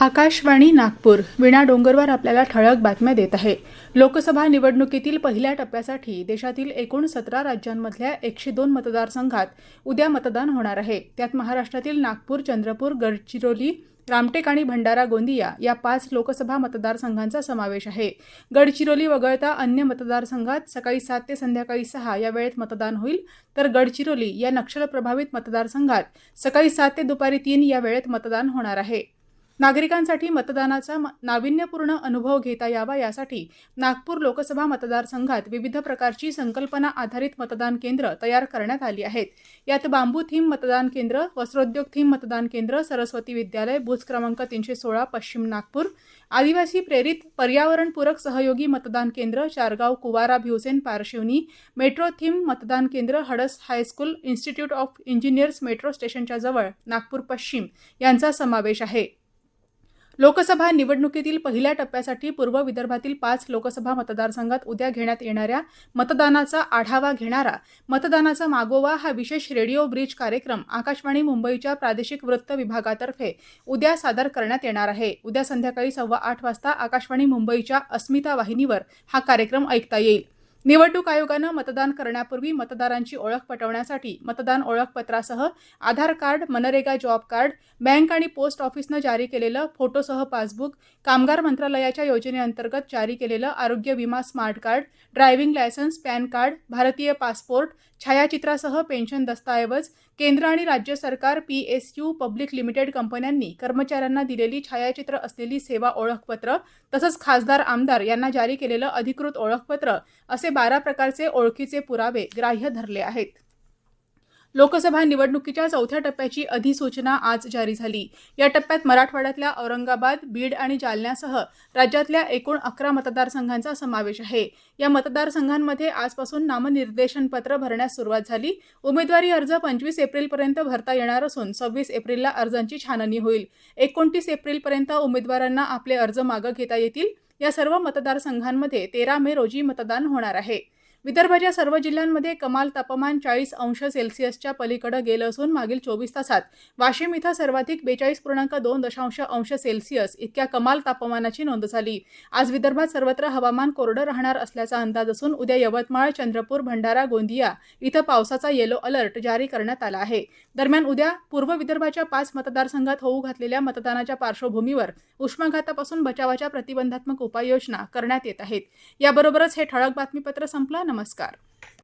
आकाशवाणी नागपूर. विणा डोंगरवर आपल्याला ठळक बातम्या देत आहे. लोकसभा निवडणुकीतील पहिल्या टप्प्यासाठी देशातील एकूण सतरा राज्यांमधल्या एकशे दोन मतदारसंघात उद्या मतदान होणार आहे. त्यात महाराष्ट्रातील नागपूर चंद्रपूर गडचिरोली रामटेक आणि भंडारा गोंदिया या पाच लोकसभा मतदारसंघांचा समावेश आहे. गडचिरोली वगळता अन्य मतदारसंघात सकाळी सात ते संध्याकाळी सहा या वेळेत मतदान होईल. तर गडचिरोली या नक्षलप्रभावित मतदारसंघात सकाळी सात ते दुपारी तीन या वेळेत मतदान होणार आहे. नागरिकांसाठी मतदानाचा नाविन्यपूर्ण अनुभव घेता यावा यासाठी नागपूर लोकसभा मतदारसंघात विविध प्रकारची संकल्पना आधारित मतदान केंद्र तयार करण्यात आली आहेत. यात बांबू थीम मतदान केंद्र वस्त्रोद्योग थीम मतदान केंद्र सरस्वती विद्यालय बूथ क्रमांक तीनशे सोळा पश्चिम नागपूर आदिवासी प्रेरित पर्यावरणपूरक सहयोगी मतदान केंद्र चारगाव कुवारा भिवसेन पारशिवनी मेट्रो थीम मतदान केंद्र Hadas high school institute of engineers metro स्टेशनच्या जवळ नागपूर पश्चिम यांचा समावेश आहे. लोकसभा निवडणुकीतील पहिल्या टप्प्यासाठी पूर्व विदर्भातील पाच लोकसभा मतदारसंघात उद्या घेण्यात येणाऱ्या मतदानाचा आढावा घेणारा मतदानाचा मागोवा हा विशेष रेडिओ ब्रिज कार्यक्रम आकाशवाणी मुंबईच्या प्रादेशिक वृत्त विभागातर्फे उद्या सादर करण्यात येणार आहे. उद्या संध्याकाळी सव्वा आठ वाजता आकाशवाणी मुंबईच्या अस्मिता वाहिनीवर हा कार्यक्रम ऐकता येईल. निवडणूक आयोगानं मतदान करण्यापूर्वी मतदारांची ओळख पटवण्यासाठी मतदान ओळखपत्रासह Aadhaar card MNREGA job card bank आणि पोस्ट ऑफिसनं जारी केलेलं फोटोसह पासबुक कामगार मंत्रालयाच्या योजनेअंतर्गत जारी केलेलं आरोग्य विमा smart card driving licence pan card भारतीय पासपोर्ट छायाचित्रासह पेन्शन दस्तऐवज केंद्र आणि राज्य सरकार P S U public limited कंपन्यांनी कर्मचाऱ्यांना दिलेली छायाचित्र असलेली सेवा ओळखपत्र तसंच खासदार आमदार यांना जारी केलेलं अधिकृत ओळखपत्र असे बारा प्रकारचे ओळखीचे पुरावे ग्राह्य धरले आहेत. लोकसभा निवडणुकीच्या चौथ्या टप्प्याची अधिसूचना आज जारी झाली. या टप्प्यात मराठवाड्यातल्या औरंगाबाद बीड आणि जालन्यासह राज्यातल्या एकूण अकरा मतदारसंघांचा समावेश आहे. या मतदारसंघांमध्ये आजपासून नामनिर्देशन पत्र भरण्यास सुरुवात झाली. उमेदवारी अर्ज पंचवीस एप्रिलपर्यंत भरता येणार असून सव्वीस एप्रिलला अर्जांची छाननी होईल. एकोणतीस एप्रिलपर्यंत उमेदवारांना आपले अर्ज मागं घेता येतील. या सर्व मतदारसंघांमध्ये तेरा मे रोजी मतदान होणार आहे. विदर्भाच्या सर्व जिल्ह्यांमध्ये कमाल तापमान चाळीस अंश सेल्सिअसच्या पलीकडे गेलं असून मागील चोवीस तासात वाशिम इथं सर्वाधिक बेचाळीस पूर्णांक दोन दशांश अंश सेल्सिअस इतक्या कमाल तापमानाची नोंद झाली. आज विदर्भात सर्वत्र हवामान कोरडं राहणार असल्याचा अंदाज असून उद्या यवतमाळ चंद्रपूर भंडारा गोंदिया इथं पावसाचा येलो अलर्ट जारी करण्यात आला आहे. दरम्यान उद्या पूर्व विदर्भाच्या पाच मतदारसंघात होऊ घातलेल्या मतदानाच्या पार्श्वभूमीवर उष्माघातापासून बचावाच्या प्रतिबंधात्मक उपाययोजना करण्यात येत आहेत. याबरोबरच हे ठळक बातमीपत्र संपलं. नमस्कार.